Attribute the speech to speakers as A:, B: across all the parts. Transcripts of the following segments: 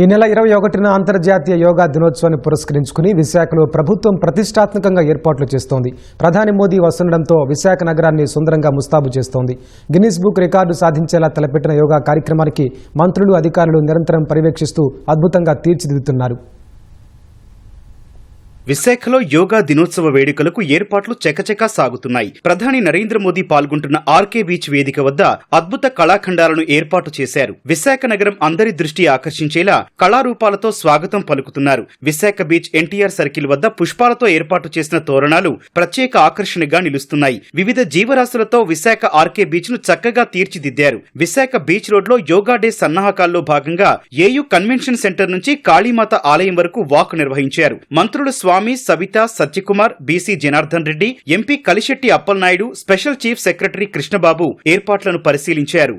A: ఈ నెల ఇరవై ఒకటిన అంతర్జాతీయ యోగా దినోత్సవాన్ని పురస్కరించుకుని విశాఖలో ప్రభుత్వం ప్రతిష్టాత్మకంగా ఏర్పాట్లు చేస్తోంది. ప్రధాని మోదీ వస్తుండడంతో విశాఖ నగరాన్ని సుందరంగా ముస్తాబు చేస్తోంది. గిన్నిస్ బుక్ రికార్డు సాధించేలా తలపెట్టిన యోగా కార్యక్రమానికి మంత్రులు అధికారులు నిరంతరం పర్యవేక్షిస్తూ అద్భుతంగా తీర్చిదిద్దుతున్నారు.
B: విశాఖలో యోగా దినోత్సవ వేడుకలకు ఏర్పాట్లు చకచకా సాగుతున్నాయి. ప్రధాని నరేంద్ర మోదీ పాల్గొంటున్న ఆర్కే బీచ్ వేదిక వద్ద అద్భుత కళాఖండాలను ఏర్పాటు చేశారు. విశాఖ నగరం అందరి దృష్టి ఆకర్షించేలా కళారూపాలతో స్వాగతం పలుకుతున్నారు. విశాఖ బీచ్ ఎన్టీఆర్ సర్కిల్ వద్ద పుష్పాలతో ఏర్పాటు చేసిన తోరణాలు ప్రత్యేక ఆకర్షణగా నిలుస్తున్నాయి. వివిధ జీవరాశులతో విశాఖ ఆర్కే బీచ్ను చక్కగా తీర్చిదిద్దారు. విశాఖ బీచ్ రోడ్లో యోగా డే సన్నాహకాల్లో భాగంగా ఏయూ కన్వెన్షన్ సెంటర్ నుంచి కాళీమాత ఆలయం వరకు వాక్ నిర్వహించారు. మంత్రులు Swamy Savitha Satyakumar BC Janardhan Reddy MP Kalisetti Appalanaidu special chief secretary Krishnababu ఏర్పాట్లను పరిశీలించారు.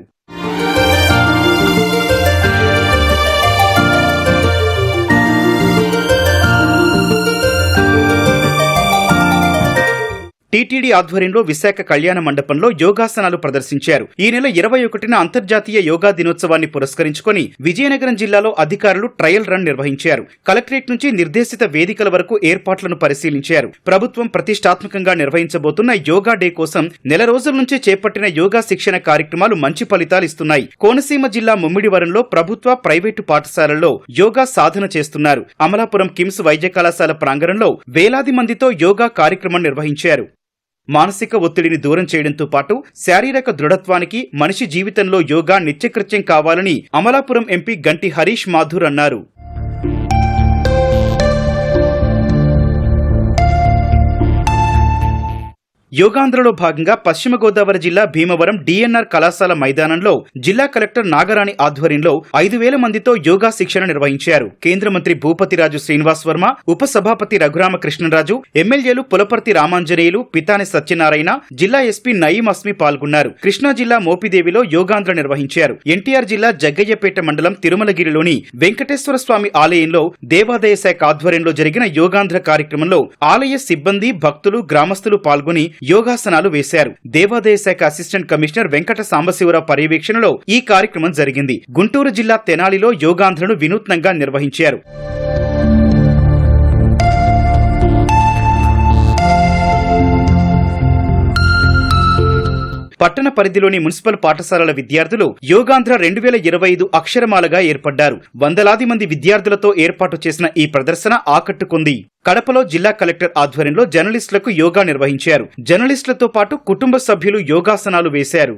B: టీటీడీ ఆధ్వర్యంలో విశాఖ కళ్యాణ మండపంలో యోగాసనాలు ప్రదర్శించారు. ఈ నెల ఇరవై ఒకటిన అంతర్జాతీయ యోగా దినోత్సవాన్ని పురస్కరించుకొని విజయనగరం జిల్లాలో అధికారులు ట్రయల్ రన్ నిర్వహించారు. కలెక్టరేట్ నుంచి నిర్దేశిత వేదికల వరకు ఏర్పాట్లను పరిశీలించారు. ప్రభుత్వం ప్రతిష్టాత్మకంగా నిర్వహించబోతున్న యోగా డే కోసం నెల రోజుల నుంచి చేపట్టిన యోగా శిక్షణ కార్యక్రమాలు మంచి ఫలితాలు ఇస్తున్నాయి. కోనసీమ జిల్లా ముమ్మిడివరంలో ప్రభుత్వ ప్రైవేటు పాఠశాలల్లో యోగా సాధన చేస్తున్నారు. అమలాపురం కిమ్స్ వైద్య కళాశాల ప్రాంగణంలో వేలాది మందితో యోగా కార్యక్రమం నిర్వహించారు. మానసిక ఒత్తిడిని దూరం చేయడంతో పాటు శారీరక దృఢత్వానికి మనిషి జీవితంలో యోగా నిత్యకృత్యం కావాలని అమలాపురం ఎంపీ గంటి హరీష్ మాథూర్ అన్నారు. యోగాంధ్రలో భాగంగా పశ్చిమ గోదావరి జిల్లా భీమవరం డిఎన్ఆర్ కళాశాల మైదానంలో జిల్లా కలెక్టర్ నాగరాణి ఆధ్వర్యంలో ఐదు వేల మందితో యోగా శిక్షణ నిర్వహించారు. కేంద్ర మంత్రి భూపతిరాజు శ్రీనివాస్ వర్మ ఉపసభాపతి రఘురామకృష్ణరాజు ఎమ్మెల్యేలు పులపర్తి రామాంజనేయులు పితాని సత్యనారాయణ జిల్లా ఎస్పీ నయీం అస్మి పాల్గొన్నారు. కృష్ణా జిల్లా మోపిదేవిలో యోగాంధ్ర నిర్వహించారు. ఎన్టీఆర్ జిల్లా జగ్గయ్యపేట మండలం తిరుమలగిరిలోని వెంకటేశ్వర స్వామి ఆలయంలో దేవాదాయ శాఖ ఆధ్వర్యంలో జరిగిన యోగాంధ్ర కార్యక్రమంలో ఆలయ సిబ్బంది భక్తులు గ్రామస్తులు పాల్గొని యోగాసనాలు వేశారు. దేవాదాయ శాఖ అసిస్టెంట్ కమిషనర్ వెంకట సాంబశివరావు పర్యవేక్షణలో ఈ కార్యక్రమం జరిగింది. గుంటూరు జిల్లా తెనాలిలో యోగాంధ్రను వినూత్నంగా నిర్వహించారు. పట్టణ పరిధిలోని మున్సిపల్ పాఠశాలల విద్యార్థులు యోగాంధ్ర రెండు వేల ఇరవై ఐదు అక్షరమాలగా ఏర్పడ్డారు. వందలాది మంది విద్యార్థులతో ఏర్పాటు చేసిన ఈ ప్రదర్శన ఆకట్టుకుంది. కడపలో జిల్లా కలెక్టర్ ఆధ్వర్యంలో జర్నలిస్టులకు యోగా నిర్వహించారు. జర్నలిస్టులతో పాటు కుటుంబ సభ్యులు యోగాసనాలు వేశారు.